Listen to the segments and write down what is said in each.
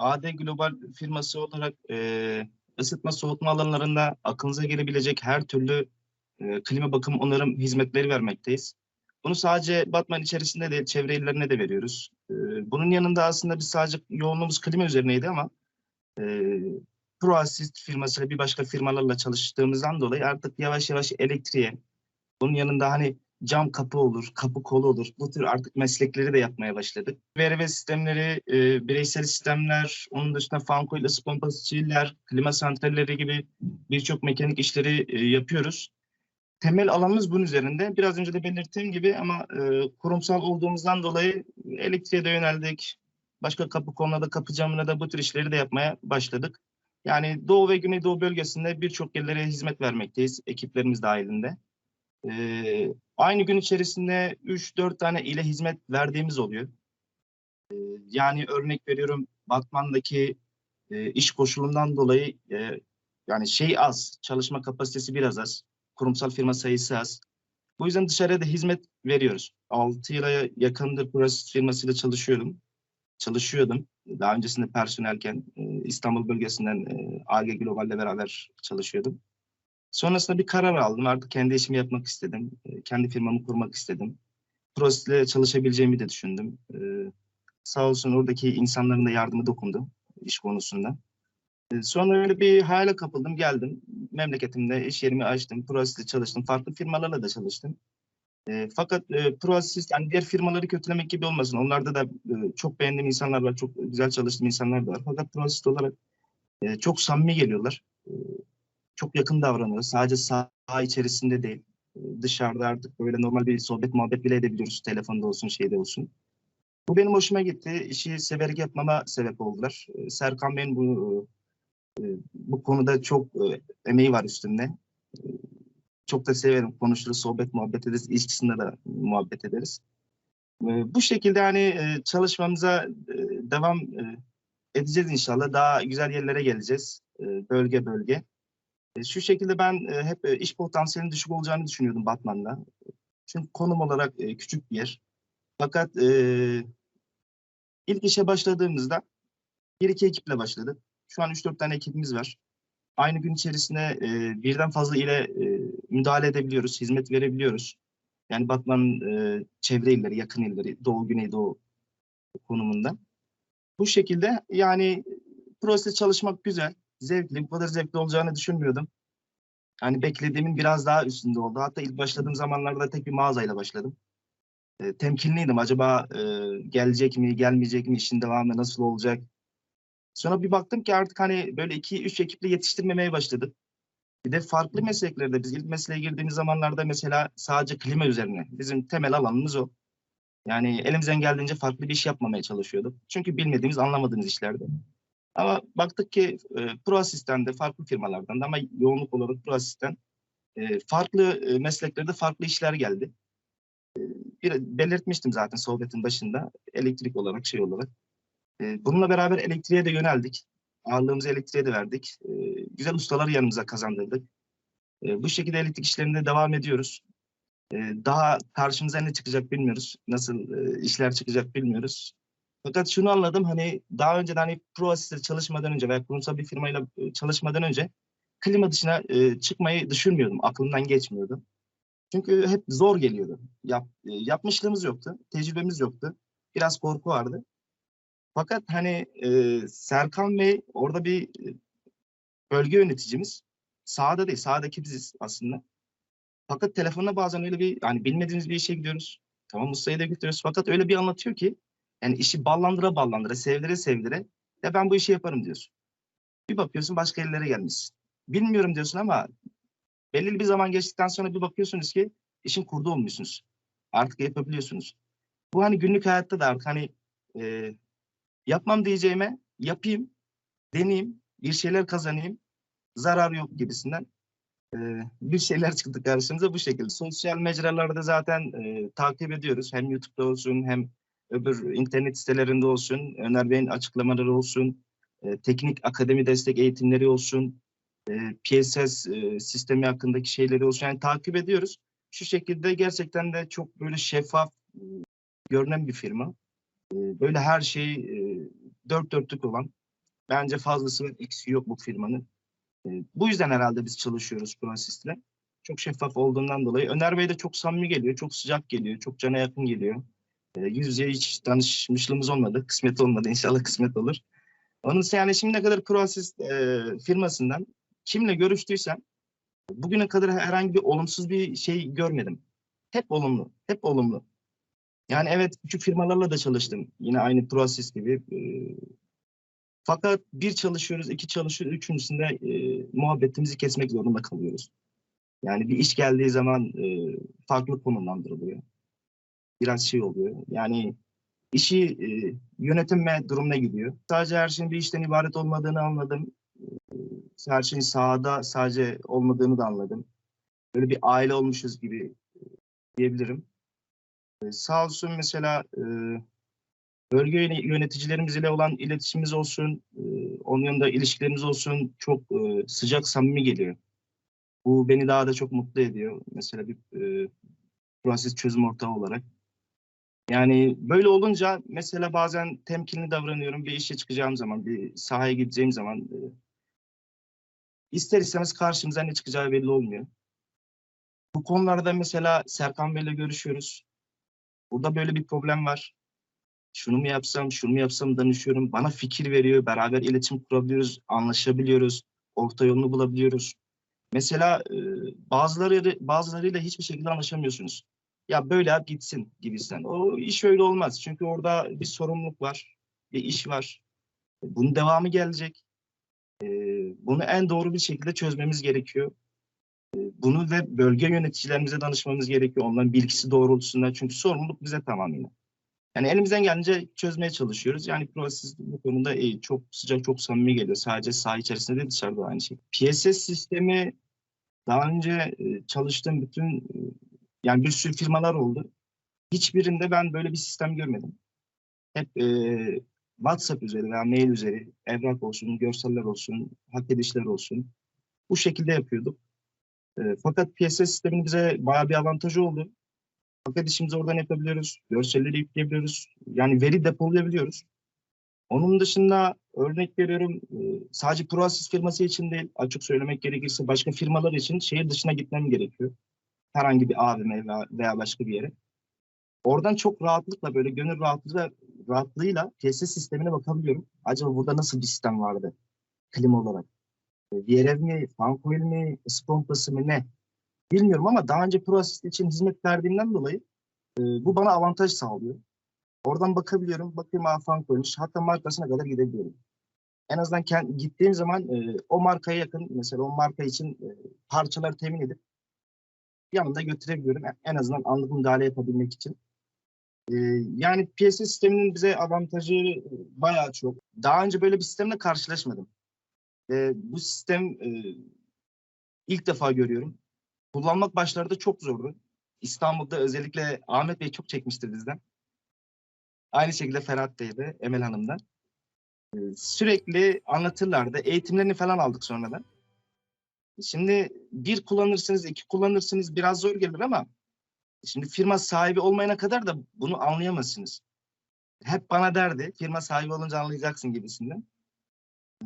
AD Global firması olarak e, ısıtma soğutma alanlarında aklınıza gelebilecek her türlü e, klima bakım onarım hizmetleri vermekteyiz. Bunu sadece Batman içerisinde değil, çevre illerine de veriyoruz. E, bunun yanında aslında biz sadece yoğunluğumuz klima üzerineydi ama e, ProAssist firmasıyla bir başka firmalarla çalıştığımızdan dolayı artık yavaş yavaş elektriğe, bunun yanında hani cam kapı olur, kapı kolu olur. Bu tür artık meslekleri de yapmaya başladık. Veri ve sistemleri, e, bireysel sistemler, onun dışında fan coil, ısı pompası, çiller, klima santralleri gibi birçok mekanik işleri e, yapıyoruz. Temel alanımız bunun üzerinde. Biraz önce de belirttiğim gibi ama e, kurumsal olduğumuzdan dolayı elektriğe de yöneldik. Başka kapı konuda kapı camına da bu tür işleri de yapmaya başladık. Yani Doğu ve Güneydoğu bölgesinde birçok yerlere hizmet vermekteyiz ekiplerimiz dahilinde. Ee, aynı gün içerisinde 3-4 tane ile hizmet verdiğimiz oluyor. Ee, yani örnek veriyorum Batman'daki e, iş koşulundan dolayı e, yani şey az, çalışma kapasitesi biraz az, kurumsal firma sayısı az. Bu yüzden dışarıya da hizmet veriyoruz. 6 yıla yakındır Prosis firmasıyla çalışıyorum. Çalışıyordum. Daha öncesinde personelken e, İstanbul bölgesinden e, AG Global'le beraber çalışıyordum. Sonrasında bir karar aldım. Artık kendi işimi yapmak istedim. E, Kendi firmamı kurmak istedim. Prosesle çalışabileceğimi de düşündüm. E, Sağ olsun oradaki insanların da yardımı dokundu iş konusunda. E, Sonra öyle bir hayale kapıldım. Geldim. Memleketimde iş yerimi açtım. Prosesle çalıştım. Farklı firmalarla da çalıştım. E, fakat e, Proassist yani diğer firmaları kötülemek gibi olmasın. Onlarda da e, çok beğendiğim insanlar var. Çok güzel çalıştığım insanlar da var. Fakat Proassist olarak e, çok samimi geliyorlar. E, çok yakın davranıyor. Sadece saha içerisinde değil. E, Dışarıda artık böyle normal bir sohbet muhabbet bile edebiliyoruz. Telefonda olsun şeyde olsun. Bu benim hoşuma gitti. İşi severek yapmama sebep oldular. E, Serkan Bey'in bu e, bu konuda çok emeği var üstünde. Çok da severim. Konuşuruz, sohbet muhabbet ederiz. İlişkisinde de muhabbet ederiz. Bu şekilde hani çalışmamıza devam edeceğiz inşallah. Daha güzel yerlere geleceğiz. Bölge bölge. E, Şu şekilde ben e, hep e, iş potansiyelinin düşük olacağını düşünüyordum Batman'da. Çünkü konum olarak küçük bir yer. Fakat ilk işe başladığımızda bir iki ekiple başladık. Şu an 3-4 tane ekibimiz var. Aynı gün içerisinde birden fazla ile müdahale edebiliyoruz, hizmet verebiliyoruz. Yani Batman'ın çevre illeri, yakın illeri, Doğu, Güneydoğu konumunda. Bu şekilde yani prosesle çalışmak güzel, zevkli. Bu kadar zevkli olacağını düşünmüyordum. Yani beklediğimin biraz daha üstünde oldu. Hatta ilk başladığım zamanlarda tek bir mağazayla başladım. E, temkinliydim. Acaba e, gelecek mi, gelmeyecek mi, işin devamı nasıl olacak? Sonra bir baktım ki artık hani böyle iki, üç ekiple yetiştirmemeye başladık. Bir de farklı mesleklerde biz ilk mesleğe girdiğimiz zamanlarda mesela sadece klima üzerine. Bizim temel alanımız o. Yani elimizden geldiğince farklı bir iş yapmamaya çalışıyorduk. Çünkü bilmediğimiz, anlamadığımız işlerdi. Ama baktık ki e, Pro Asistan farklı firmalardan da ama yoğunluk olarak Pro e, farklı e, mesleklerde farklı işler geldi. E, bir, belirtmiştim zaten sohbetin başında elektrik olarak şey olarak. E, bununla beraber elektriğe de yöneldik. Ağırlığımızı elektriğe de verdik. E, güzel ustaları yanımıza kazandırdık. E, bu şekilde elektrik işlerinde devam ediyoruz. E, daha karşımıza ne çıkacak bilmiyoruz. Nasıl e, işler çıkacak bilmiyoruz. Fakat şunu anladım hani daha önceden hani pro asistle çalışmadan önce veya kurumsal bir firmayla çalışmadan önce klima dışına e, çıkmayı düşünmüyordum. Aklımdan geçmiyordu. Çünkü hep zor geliyordu. Yap, e, yapmışlığımız yoktu. Tecrübemiz yoktu. Biraz korku vardı. Fakat hani e, Serkan Bey orada bir bölge yöneticimiz. Sahada değil, sahadaki biziz aslında. Fakat telefonda bazen öyle bir hani bilmediğimiz bir işe gidiyoruz. Tamam ustayı da götürüyoruz. Fakat öyle bir anlatıyor ki yani işi ballandıra ballandıra, sevdire sevdire ya ben bu işi yaparım diyorsun. Bir bakıyorsun başka yerlere gelmişsin. Bilmiyorum diyorsun ama belirli bir zaman geçtikten sonra bir bakıyorsunuz ki işin kurdu olmuşsunuz. Artık yapabiliyorsunuz. Bu hani günlük hayatta da artık hani e, yapmam diyeceğime yapayım, deneyeyim, bir şeyler kazanayım, zarar yok gibisinden e, bir şeyler çıktı karşımıza bu şekilde. Sosyal mecralarda zaten e, takip ediyoruz. Hem YouTube'da olsun hem öbür internet sitelerinde olsun, Öner Bey'in açıklamaları olsun, e, teknik akademi destek eğitimleri olsun, e, PSS e, sistemi hakkındaki şeyleri olsun. Yani takip ediyoruz. Şu şekilde gerçekten de çok böyle şeffaf e, görünen bir firma. E, böyle her şey e, dört dörtlük olan Bence fazlası var, eksiği yok bu firmanın. E, bu yüzden herhalde biz çalışıyoruz Prosis'le. Çok şeffaf olduğundan dolayı. Öner Bey de çok samimi geliyor, çok sıcak geliyor, çok cana yakın geliyor. E, yüz yüze hiç tanışmışlığımız olmadı. Kısmet olmadı. İnşallah kısmet olur. Onun için yani şimdiye kadar ProAssist e, firmasından kimle görüştüysem bugüne kadar herhangi bir olumsuz bir şey görmedim. Hep olumlu, hep olumlu. Yani evet küçük firmalarla da çalıştım. Yine aynı ProAssist gibi. E, fakat bir çalışıyoruz, iki çalışıyoruz, üçüncüsünde e, muhabbetimizi kesmek zorunda kalıyoruz. Yani bir iş geldiği zaman e, farklı konumlandırılıyor. Biraz şey oluyor. Yani işi e, yönetilme durumuna gidiyor. Sadece her şeyin bir işten ibaret olmadığını anladım. E, her şeyin sahada sadece olmadığını da anladım. Böyle bir aile olmuşuz gibi e, diyebilirim. E, sağ olsun mesela e, bölge yöne- yöneticilerimiz ile olan iletişimimiz olsun, e, onun yanında ilişkilerimiz olsun çok e, sıcak, samimi geliyor. Bu beni daha da çok mutlu ediyor. Mesela bir e, proses çözüm ortağı olarak. Yani böyle olunca mesela bazen temkinli davranıyorum. Bir işe çıkacağım zaman, bir sahaya gideceğim zaman e, ister istemez karşımıza ne çıkacağı belli olmuyor. Bu konularda mesela Serkan Bey'le görüşüyoruz. Burada böyle bir problem var. Şunu mu yapsam, şunu mu yapsam danışıyorum. Bana fikir veriyor. Beraber iletişim kurabiliyoruz, anlaşabiliyoruz. Orta yolunu bulabiliyoruz. Mesela e, bazıları bazılarıyla hiçbir şekilde anlaşamıyorsunuz. Ya böyle yap gitsin gibisinden. O iş öyle olmaz. Çünkü orada bir sorumluluk var, bir iş var. Bunun devamı gelecek. E, bunu en doğru bir şekilde çözmemiz gerekiyor. E, bunu ve bölge yöneticilerimize danışmamız gerekiyor. Onların bilgisi doğrultusunda. Çünkü sorumluluk bize tamamıyla. Yani elimizden gelince çözmeye çalışıyoruz. Yani proses bu konuda çok sıcak, çok samimi geliyor. Sadece saha içerisinde değil dışarıda aynı şey. PSS sistemi daha önce e, çalıştığım bütün e, yani bir sürü firmalar oldu. Hiçbirinde ben böyle bir sistem görmedim. Hep e, WhatsApp üzeri veya mail üzeri evrak olsun, görseller olsun, hak edişler olsun. Bu şekilde yapıyorduk. E, fakat PSS sisteminin bize bayağı bir avantajı oldu. Hak edişimizi oradan yapabiliyoruz. Görselleri yükleyebiliyoruz. Yani veri depolayabiliyoruz. Onun dışında örnek veriyorum e, sadece ProAssist firması için değil açık söylemek gerekirse başka firmalar için şehir dışına gitmem gerekiyor. Herhangi bir AVM veya- başka bir yere. Oradan çok rahatlıkla böyle gönül rahatlığıyla, rahatlığıyla PSS sistemine bakabiliyorum. Acaba burada nasıl bir sistem vardı klima olarak? E, VRF mi, Fancoil mi, ısı mı ne? Bilmiyorum ama daha önce ProAssist için hizmet verdiğimden dolayı e, bu bana avantaj sağlıyor. Oradan bakabiliyorum. Bakayım aa fan koymuş. Hatta markasına kadar gidebiliyorum. En azından kend, gittiğim zaman e, o markaya yakın mesela o marka için e, parçaları temin edip yanımda götürebiliyorum. En- azından anlık müdahale yapabilmek için. E, yani PSS sisteminin bize avantajı e, bayağı çok. Daha önce böyle bir sistemle karşılaşmadım. E, bu sistem e, ilk defa görüyorum. Kullanmak başlarda çok zordu. İstanbul'da özellikle Ahmet Bey çok çekmiştir bizden. Aynı şekilde Ferhat Bey de, Emel Hanım'dan. Ee, Sürekli anlatırlardı. Eğitimlerini falan aldık sonradan. Şimdi bir kullanırsınız, iki kullanırsınız biraz zor gelir ama şimdi firma sahibi olmayana kadar da bunu anlayamazsınız. Hep bana derdi, firma sahibi olunca anlayacaksın gibisinden.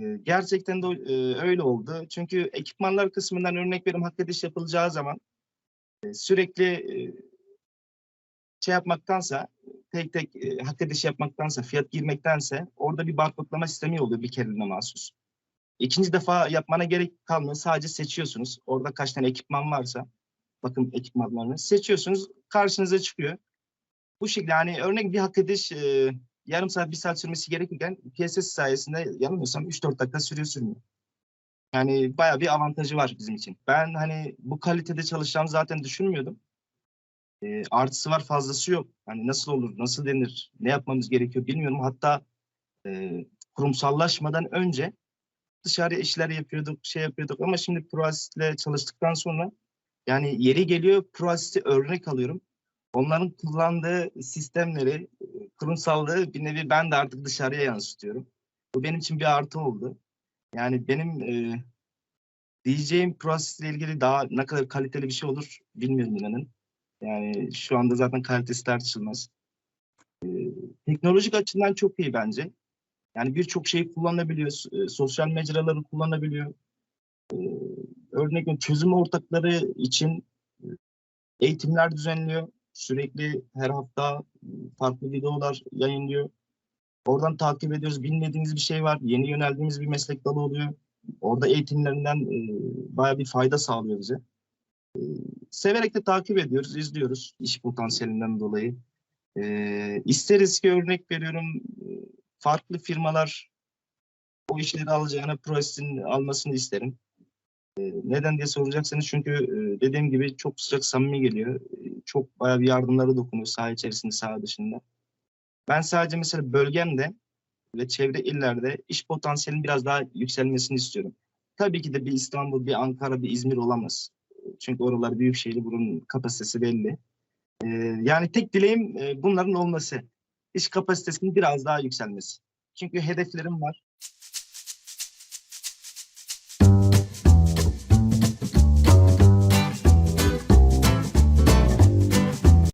Ee, Gerçekten de e, öyle oldu. Çünkü ekipmanlar kısmından örnek verim hak ediş yapılacağı zaman e, sürekli e, şey yapmaktansa tek tek e, hak ediş yapmaktansa, fiyat girmektense orada bir barkodlama sistemi oluyor bir kereliğine mahsus. İkinci defa yapmana gerek kalmıyor. Sadece seçiyorsunuz. Orada kaç tane ekipman varsa bakım ekipmanlarını seçiyorsunuz. Karşınıza çıkıyor. Bu şekilde yani örnek bir hak ediş e, yarım saat bir saat sürmesi gerekirken PSS sayesinde yanılmıyorsam 3-4 dakika sürüyor sürmüyor. Yani bayağı bir avantajı var bizim için. Ben hani bu kalitede çalışacağımı zaten düşünmüyordum e, artısı var fazlası yok. Hani nasıl olur, nasıl denir, ne yapmamız gerekiyor bilmiyorum. Hatta e, kurumsallaşmadan önce dışarıya işler yapıyorduk, şey yapıyorduk ama şimdi ProAssist'le çalıştıktan sonra yani yeri geliyor ProAssist'i örnek alıyorum. Onların kullandığı sistemleri, e, kurumsallığı bir nevi ben de artık dışarıya yansıtıyorum. Bu benim için bir artı oldu. Yani benim e, diyeceğim ProAssist ile ilgili daha ne kadar kaliteli bir şey olur bilmiyorum inanın. Yani şu anda zaten kalitesi tartışılmaz. Ee, teknolojik açıdan çok iyi bence. Yani birçok şeyi kullanabiliyor. e, Sosyal mecraları kullanabiliyor. Ee, örnek çözüm ortakları için e, eğitimler düzenliyor. Sürekli her hafta e, farklı videolar yayınlıyor. Oradan takip ediyoruz. Bilmediğimiz bir şey var. Yeni yöneldiğimiz bir meslek dalı oluyor. Orada eğitimlerinden e, bayağı bir fayda sağlıyor bize. E, severek de takip ediyoruz, izliyoruz iş potansiyelinden dolayı. E, isteriz ki örnek veriyorum e, farklı firmalar o işleri alacağına projesini almasını isterim. E, neden diye soracaksanız çünkü e, dediğim gibi çok sıcak samimi geliyor. E, çok bayağı bir yardımları dokunuyor saha içerisinde, saha dışında. Ben sadece mesela bölgemde ve çevre illerde iş potansiyelinin biraz daha yükselmesini istiyorum. Tabii ki de bir İstanbul, bir Ankara, bir İzmir olamaz. Çünkü oralar büyük şehir, bunun kapasitesi belli. Ee, yani tek dileğim e, bunların olması. İş kapasitesinin biraz daha yükselmesi. Çünkü hedeflerim var.